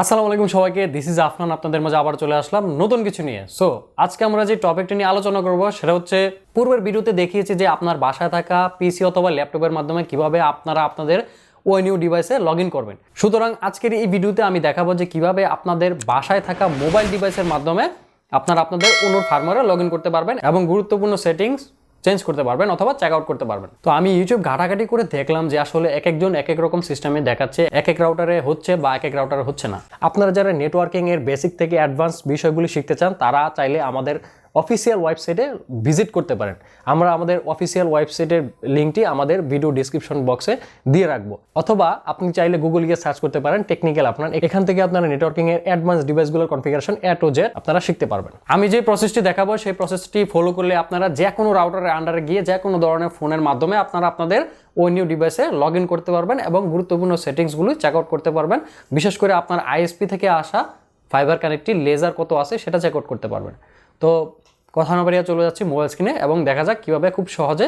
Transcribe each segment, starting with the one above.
আসসালামু আলাইকুম সবাইকে দিস ইজ আফনান, আপনাদের মাঝে আবার চলে আসলাম নতুন কিছু নিয়ে। সো আজকে আমরা যে টপিকটা নিয়ে আলোচনা করব, সেটা হচ্ছে পূর্বের ভিডিওতে দেখিয়েছি যে আপনার বাসায় থাকা পিসি অথবা ল্যাপটপের মাধ্যমে কীভাবে আপনারা আপনাদের ওএনইউ ডিভাইসে লগ ইন করবেন। সুতরাং আজকের এই ভিডিওতে আমি দেখাবো যে কীভাবে আপনাদের বাসায় থাকা মোবাইল ডিভাইসের মাধ্যমে আপনারা আপনাদের অনুর ফার্মারে লগ ইন করতে পারবেন এবং গুরুত্বপূর্ণ সেটিংস চেঞ্জ করতে পারবেন অথবা চেক আউট করতে পারবেন। তো আমি ইউটিউব ঘাটাঘাটি করে দেখলাম যে আসলে এক একজন এক এক রকম সিস্টেমে দেখাচ্ছে, এক এক রাউটারে হচ্ছে বা এক এক রাউটারে হচ্ছে না। আপনারা যারা নেটওয়ার্কিং এর বেসিক থেকে অ্যাডভান্স বিষয়গুলি শিখতে চান, তারা চাইলে আমাদের অফিসিয়াল ওয়েবসাইটে ভিজিট করতে পারেন। আমরা আমাদের অফিসিয়াল ওয়েবসাইটের লিঙ্কটি আমাদের ভিডিও ডিসক্রিপশন বক্সে দিয়ে রাখব। অথবা আপনি চাইলে গুগল গিয়ে সার্চ করতে পারেন টেকনিক্যাল আপনার। এখান থেকে আপনারা নেটওয়ার্কিংয়ের অ্যাডভান্স ডিভাইসগুলোর কনফিগারেশন এ টু জেড আপনারা শিখতে পারবেন। আমি যে প্রসেসটি দেখাবো, সেই প্রসেসটি ফলো করলে আপনারা যে কোনো রাউটারের আন্ডারে গিয়ে যে কোনো ধরনের ফোনের মাধ্যমে আপনারা আপনাদের ওই নিউ ডিভাইসে লগ ইন করতে পারবেন এবং গুরুত্বপূর্ণ সেটিংসগুলো চেক আউট করতে পারবেন। বিশেষ করে আপনার আইএসপি থেকে আসা ফাইবার কানেক্টটি লেজার কত আছে সেটা চেক আউট করতে পারবেন। তো কথা না বাড়িয়ে চলে যাচ্ছি মোবাইল স্ক্রিনে এবং দেখা যাক কীভাবে খুব সহজে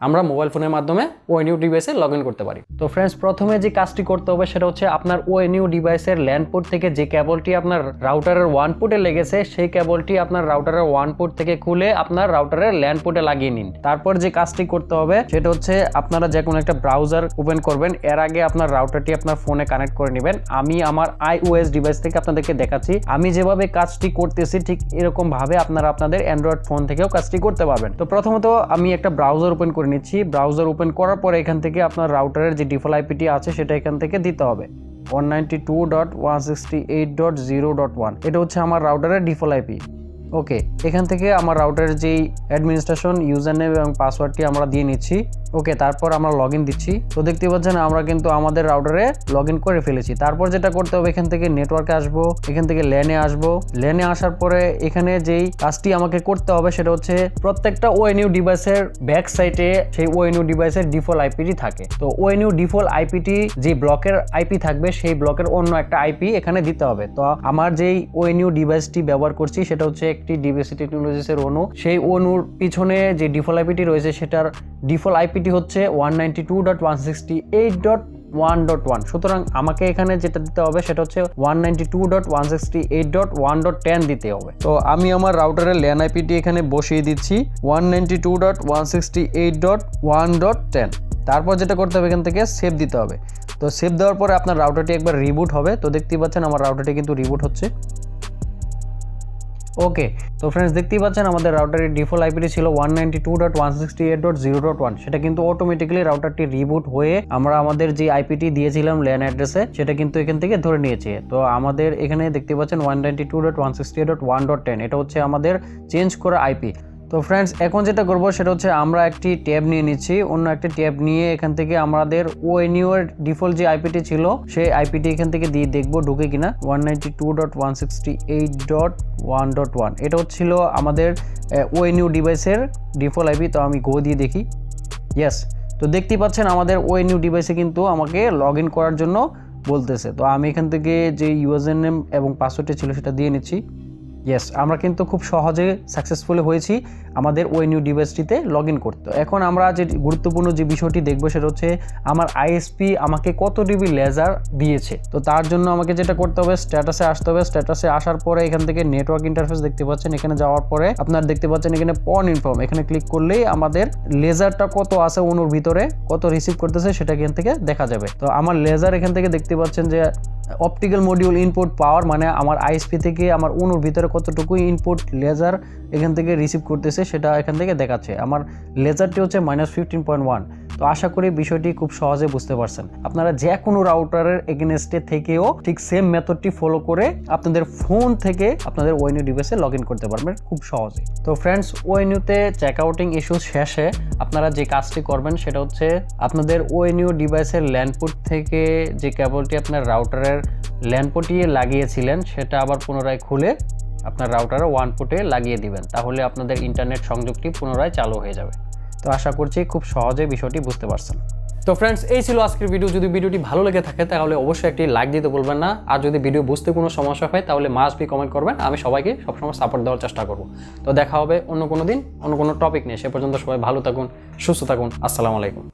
আমরা মোবাইল ফোনের মাধ্যমে ওএনইউ ডিভাইসে লগ ইন করতে পারি। তো ফ্রেন্ডস প্রথমে যে কাজটি করতে হবে সেটা হচ্ছে আপনার ওএনইউ ডিভাইসের ল্যান্ড পোর্ট থেকে যে কেবলটি আপনার রাউটারের ওয়ান পোর্টে লেগেছে, সেই কেবলটি আপনার রাউটারের ওয়ান পোর্ট থেকে খুলে আপনার রাউটারের ল্যান্ড পোর্টে লাগিয়ে নিন। তারপর যে কাজটি করতে হবে, সেটা হচ্ছে আপনারা যে কোনো একটা ব্রাউজার ওপেন করবেন, এর আগে আপনার রাউটারটি আপনার ফোনে কানেক্ট করে নেবেন। আমি আমার আইওএস ডিভাইস থেকে আপনাদেরকে দেখাচ্ছি। আমি যেভাবে কাজটি করতেছি, ঠিক এরকম ভাবে আপনারা আপনাদের অ্যান্ড্রয়েড ফোন থেকেও কাজটি করতে পারবেন। তো প্রথমত আমি একটা ব্রাউজার ওপেন করে নিচ্ছি। ব্রাউজার ওপেন করার পরে এখান থেকে আপনার রাউটারের যে ডিফল্ট আইপিটি আছে সেটা এখান থেকে দিতে হবে। One ninety two dot one sixty eight dot zero dot one এটা হচ্ছে আমার রাউটারের ডিফল্ট আইপি ওকে এখান থেকে আমার রাউটারের যেই অ্যাডমিনিস্ট্রেশন ইউজার নেম এবং পাসওয়ার্ডটি আমরা দিয়ে নিচ্ছি। ওকে, তারপর আমরা লগ দিচ্ছি। তো দেখতে পাচ্ছেন, আমরা কিন্তু আমাদের রাউটারে লগ করে ফেলেছি। তারপর যেটা করতে হবে, এখান থেকে নেটওয়ার্কে আসব, এখান থেকে ল্যানে আসব। ল্যানে আসার পরে এখানে যেই কাজটি আমাকে করতে হবে, সেটা হচ্ছে প্রত্যেকটা ওএনইউ ডিভাইসের ব্যাক সাইডে সেই ওএনইউ ডিভাইসের ডিফল্ট আইপিটি থাকে। তো ওএনইউ ডিফল্ট আইপিটি যে ব্লকের আইপি থাকবে, সেই ব্লকের অন্য একটা আইপি এখানে দিতে হবে। তো আমার যেই ওএনইউ ডিভাইসটি ব্যবহার করছি, সেটা হচ্ছে একটি ডিভিসি টেকনোলজিসের অনু সেই অনুর পিছনে যে ডিফল্ট আইপিটি রয়েছে, সেটার ডিফল্ট আইপিটি হচ্ছে ওয়ান ওয়ান ডট ওয়ান সুতরাং আমাকে এখানে যেটা দিতে হবে সেটা হচ্ছে one ninety two dot one sixty eight dot one dot ten দিতে হবে। তো আমি আমার রাউটারের ল্যান আইপিটি এখানে বসিয়ে দিচ্ছি one ninety two dot one sixty eight dot one dot ten তারপর যেটা করতে হবে এখান থেকে সেভ দিতে হবে। তো সেভ দেওয়ার পরে আপনার রাউটারটি একবার রিবুট হবে। তো দেখতেই পাচ্ছেন আমার রাউটারটি কিন্তু রিবুট হচ্ছে। ওকে, তো ফ্রেন্ডস দেখতেই পাচ্ছেন আমাদের রাউটারের ডিফল্ট আইপিটি ছিল one ninety two dot one sixty eight dot zero dot one সেটা কিন্তু অটোমেটিক্যালি রাউটারটি রিবুট হয়ে আমরা আমাদের যে আইপিটি দিয়েছিলাম ল্যান অ্যাড্রেসে সেটা কিন্তু এখান থেকে ধরে নিয়েছে। তো আমাদের এখানে দেখতে পাচ্ছেন one ninety two dot one sixty eight dot one dot ten এটা হচ্ছে আমাদের চেঞ্জ করা আইপি তো ফ্রেন্ডস এখন যেটা করব সেটা হচ্ছে আমরা একটি ট্যাব নিয়ে নিচ্ছি। অন্য একটি ট্যাব নিয়ে এখান থেকে আমাদের ওএনইউ এর ডিফল্ট যে আইপিটি ছিল, সেই আইপিটি এখান থেকে দিয়ে দেখব ঢুকে কিনা। One ninety two dot one sixty eight dot one dot one এটা হচ্ছিল আমাদের ওএনইউ ডিভাইসের ডিফল্ট আইপি তো আমি গো দিয়ে দেখি। ইয়েস তো দেখতেই পাচ্ছেন আমাদের ওএনইউ ডিভাইসে কিন্তু আমাকে লগ ইন করার জন্য বলতেছে। তো আমি এখান থেকে যে ইউজার নেম এবং পাসওয়ার্ডটি ছিল সেটা দিয়ে নিচ্ছি। ইয়েস আমরা কিন্তু খুব সহজে সাকসেসফুল হয়েছি আমাদের ওই নিউ ডিভাইসটিতে লগ ইন করতে। এখন আমরা যে গুরুত্বপূর্ণ যে বিষয়টি দেখব সেটা হচ্ছে আমার আইএসপি আমাকে কত ডিবি লেজার দিয়েছে। তো তার জন্য আমাকে যেটা করতে হবে স্ট্যাটাসে আসতে হবে। স্ট্যাটাসে আসার পরে এখান থেকে নেটওয়ার্ক ইন্টারফেস দেখতে পাচ্ছেন। এখানে যাওয়ার পরে আপনার দেখতে পাচ্ছেন এখানে পন ইনফর্ম এখানে ক্লিক করলেই আমাদের লেজারটা কত আছে অনুর ভিতরে, কত রিসিভ করতেছে সেটা এখান থেকে দেখা যাবে। তো আমার লেজার এখান থেকে দেখতে পাচ্ছেন যে অপটিক্যাল মডিউল ইনপুট পাওয়ার মানে আমার আইএসপি থেকে আমার অনুর ভিতরে কতটুকু ইনপুট লেজার এখান থেকে রিসিভ করতেছে সেটা এখান থেকে দেখাচ্ছে। আমার লেজারটি হচ্ছে মাইনাস ফিফটিন পয়েন্ট ওয়ান তো আশা করি বিষয়টি খুব সহজে বুঝতে পারছেন। আপনারা যে কোনো রাউটারের এগেনস্টে থেকেও ঠিক সেম মেথডটি ফলো করে আপনাদের ফোন থেকে আপনাদের ওয়েনিউ ডিভাইসে লগ করতে পারবেন খুব সহজে। তো ফ্রেন্ডস ওয়েনিউতে চেক আউটিং ইস্যু শেষে আপনারা যে কাজটি করবেন সেটা হচ্ছে আপনাদের ওয়েনিউ ডিভাইসের ল্যান্ডপুট থেকে যে কেবলটি আপনার রাউটারের ল্যান্ডপোর্টে লাগিয়েছিলেন সেটা আবার পুনরায় খুলে আপনার রাউটারে ওয়ান পুটে লাগিয়ে দিবেন, তাহলে আপনাদের ইন্টারনেট সংযোগটি পুনরায় চালু হয়ে যাবে। তো আশা করছি খুব সহজে বিষয়টি বুঝতে পারছেন। তো ফ্রেন্ডস এই ছিল আজকের ভিডিও যদি ভিডিওটি ভালো লেগে থাকে, তাহলে অবশ্যই একটি লাইক দিতে বলবেন না। আর যদি ভিডিও বুঝতে কোনো সমস্যা হয়, তাহলে মাস্ট বি কমেন্ট করবেন। আমি সবাইকে সবসময় সাপোর্ট দেওয়ার চেষ্টা করব। তো দেখা হবে অন্য কোনো দিন, অন্য কোনো টপিক নিয়ে। সে পর্যন্ত সবাই ভালো থাকুন, সুস্থ থাকুন। আসসালামু আলাইকুম।